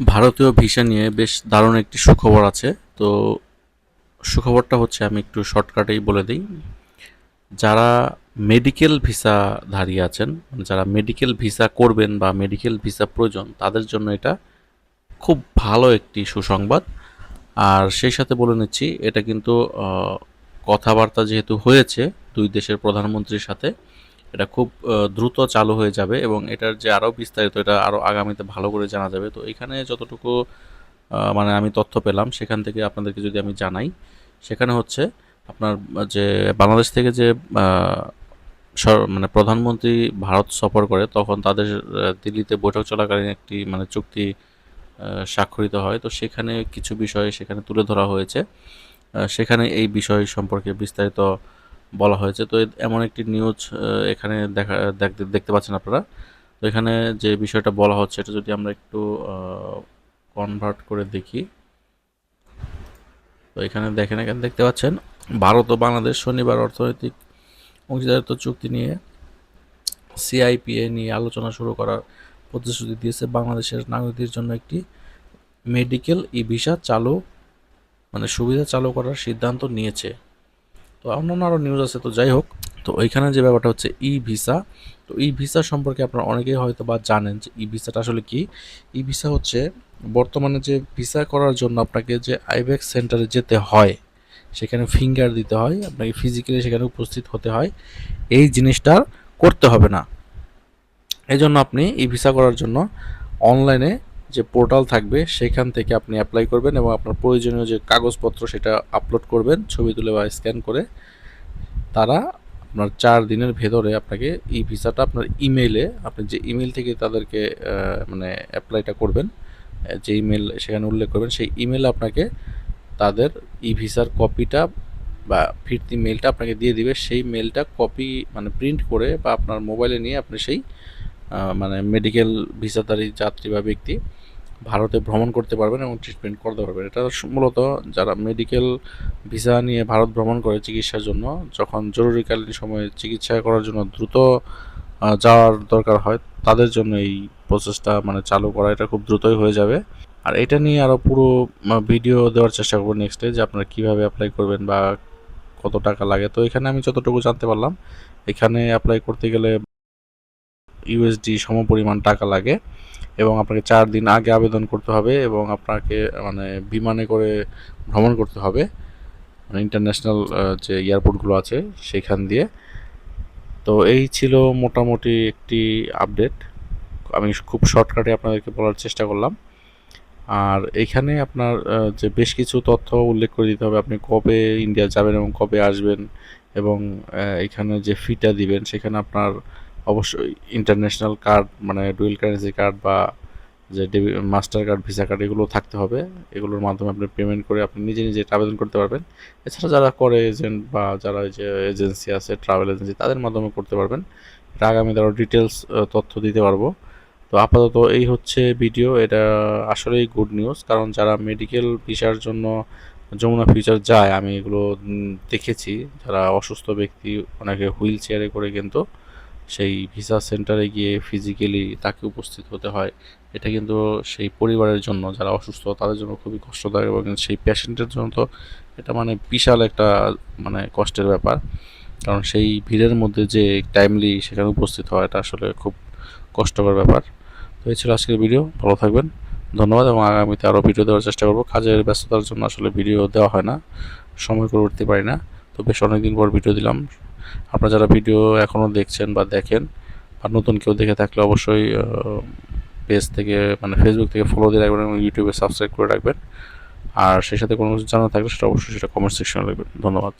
ভারতীয় ভিসা নিয়ে বেশ দারুণ একটি সুখবর আছে। তো সুখবরটা হচ্ছে, আমি একটু শর্টকাটেই বলে দিই। যারা মেডিকেল ভিসা ধারী আছেন মানে যারা মেডিকেল ভিসা করবেন বা মেডিকেল ভিসা প্রয়োজন, তাদের জন্য এটা খুব ভালো একটি সুসংবাদ। আর সেই সাথে বলে নিচ্ছি, এটা কিন্তু কথাবার্তা যেহেতু হয়েছে দুই দেশের প্রধানমন্ত্রীর সাথে এটা খুব দ্রুত চালু হয়ে যাবে এবং এটার যে আরও বিস্তারিত, এটা আরও আগামীতে ভালো করে জানা যাবে। তো এখানে যতটুকু মানে আমি তথ্য পেলাম, সেখান থেকে আপনাদেরকে যদি আমি জানাই, সেখানে হচ্ছে আপনার যে বাংলাদেশ থেকে যে মানে প্রধানমন্ত্রী ভারত সফর করে, তখন তাদের দিল্লিতে বৈঠক চলাকালীন একটি মানে চুক্তি স্বাক্ষরিত হয়। তো সেখানে কিছু বিষয় সেখানে তুলে ধরা হয়েছে। সেখানে এই বিষয় সম্পর্কে বিস্তারিত বলা হয়েছে। তো এমন একটি নিউজ এখানে দেখা দেখতে পাচ্ছেন আপনারা। তো এখানে যে বিষয়টা বলা হচ্ছে, এটা যদি আমরা একটু কনভার্ট করে দেখি। তো এখানে দেখেন, এখানে দেখতে পাচ্ছেন, ভারত ও বাংলাদেশ শনিবার অর্থনৈতিক অংশীদারিত্ব চুক্তি নিয়ে সিআইপিএ নিয়ে আলোচনা শুরু করার প্রতিশ্রুতি দিয়েছে বাংলাদেশের নাগরিকদের জন্য একটি মেডিকেল ই ভিসা চালু মানে সুবিধা চালু করার সিদ্ধান্ত নিয়েছে। তো অন্যান্য আরও নিউজ আছে, তো যাই হোক। তো ওইখানে যে ব্যাপারটা হচ্ছে ই ভিসা তো ই ভিসা সম্পর্কে আপনারা অনেকেই হয়তো বা জানেন যে ই ভিসাটা আসলে কি? ই ভিসা হচ্ছে বর্তমানে যে ভিসা করার জন্য আপনাকে যে আইব্যাক্স সেন্টারে যেতে হয়, সেখানে ফিঙ্গার দিতে হয়, আপনাকে ফিজিক্যালি সেখানে উপস্থিত হতে হয়, এই জিনিসটা করতে হবে না। এই জন্য আপনি ই ভিসা করার জন্য অনলাইনে যে পোর্টাল থাকবে, সেখান থেকে আপনি অ্যাপ্লাই করবেন এবং আপনার প্রয়োজনীয় যে কাগজপত্র সেটা আপলোড করবেন, ছবি তুলে বা স্ক্যান করে। তারা আপনার চার দিনের ভেতরে আপনাকে ই ভিসাটা আপনার ইমেইলে আপনি যে ইমেল থেকে তাদেরকে মানে অ্যাপ্লাইটা করবেন যে ইমেল সেখানে উল্লেখ করবেন, সেই ইমেলে আপনাকে তাদের ই ভিসার কপিটা বা ফিরতি মেলটা আপনাকে দিয়ে দিবে। সেই মেলটা কপি মানে প্রিন্ট করে বা আপনার মোবাইলে নিয়ে আপনি সেই মানে মেডিকেল ভিসাধারী, যাত্রী বা ব্যক্তি ভারতে ভ্রমণ করতে পারবেন এবং ট্রিটমেন্ট করতে পারবেন। এটা মূলত যারা মেডিকেল ভিসা নিয়ে ভারত ভ্রমণ করে চিকিৎসার জন্য, যখন জরুরিকালীন সময়ে চিকিৎসা করার জন্য দ্রুত যাওয়ার দরকার হয়, তাদের জন্য এই প্রসেসটা মানে চালু করা এটা খুব দ্রুতই হয়ে যাবে। আর এটা নিয়ে আরও পুরো ভিডিও দেওয়ার চেষ্টা করব নেক্সটে যে আপনারা কীভাবে অ্যাপ্লাই করবেন বা কত টাকা লাগে। তো এখানে আমি যতটুকু জানতে পারলাম, এখানে অ্যাপ্লাই করতে গেলে ইউএসডি সমপরিমাণ টাকা লাগে। এবং আপনাকে চার দিন আগে আবেদন করতে হবে এবং আপনাকে মানে বিমানে করে ভ্রমণ করতে হবে। মানে ইন্টারন্যাশনাল যে এয়ারপোর্টগুলো আছে, সেখান দিয়ে। তো এই ছিল মোটামুটি একটি আপডেট আমি খুব শর্টকাটে আপনাদেরকে বলার চেষ্টা করলাম। আর এখানে আপনার যে বেশ কিছু তথ্য উল্লেখ করে দিতে হবে। আপনি কবে ইন্ডিয়া যাবেন এবং কবে আসবেন এবং এখানে যে ফিটা দিবেন, সেখানে আপনার অবশ্যই ইন্টারন্যাশনাল কার্ড মানে ডুয়েল কারেন্সি কার্ড বা যে মাস্টার কার্ড ভিসা কার্ড এগুলো থাকতে হবে। এগুলোর মাধ্যমে আপনি পেমেন্ট করে আপনি নিজে নিজে আবেদন করতে পারবেন। এছাড়া যারা করে এজেন্ট বা যারা যে এজেন্সি আছে ট্রাভেল এজেন্সি তাদের মাধ্যমে করতে পারবেন। এটা আগামীতে আরও ডিটেলস তথ্য দিতে পারব। তো আপাতত এই হচ্ছে ভিডিও এটা আসলেই গুড নিউজ কারণ যারা মেডিকেল ভিসার জন্য যমুনা ফিউচার যায়, আমি এগুলো দেখেছি। যারা অসুস্থ ব্যক্তি, অনেকে হুইল চেয়ারে করে কিন্তু সেই ভিসা সেন্টারে গিয়ে ফিজিক্যালি তাকে উপস্থিত হতে হয়। এটা কিন্তু সেই পরিবারের জন্য, যারা অসুস্থ, তাদের জন্য খুবই কষ্টদায়ক এবং সেই পেশেন্টের জন্য তো এটা মানে বিশাল একটা মানে কষ্টের ব্যাপার। কারণ সেই ভিড়ের মধ্যে যে টাইমলি সেখানে উপস্থিত হওয়া, এটা আসলে খুব কষ্টকর ব্যাপার। তো এই ছিল আজকের ভিডিও ভালো থাকবেন। ধন্যবাদ এবং আগামীতে আরও ভিডিও দেওয়ার চেষ্টা করব। কাজের ব্যস্ততার জন্য আসলে ভিডিও দেওয়া হয় না, সময় করে উঠতে পারি না। তো বেশ অনেকদিন পর ভিডিও দিলাম। আপনারা যারা ভিডিও এখনও দেখছেন বা দেখেন বা নতুন কেউ দেখে থাকলে অবশ্যই পেজ থেকে মানে ফেসবুক থেকে ফলো দিয়ে রাখবেন এবং ইউটিউবে সাবস্ক্রাইব করে রাখবেন। আর সেই সাথে কোনো কিছু জানা থাকলে সেটা অবশ্যই সেটা কমেন্ট সেকশনে লিখবেন। ধন্যবাদ।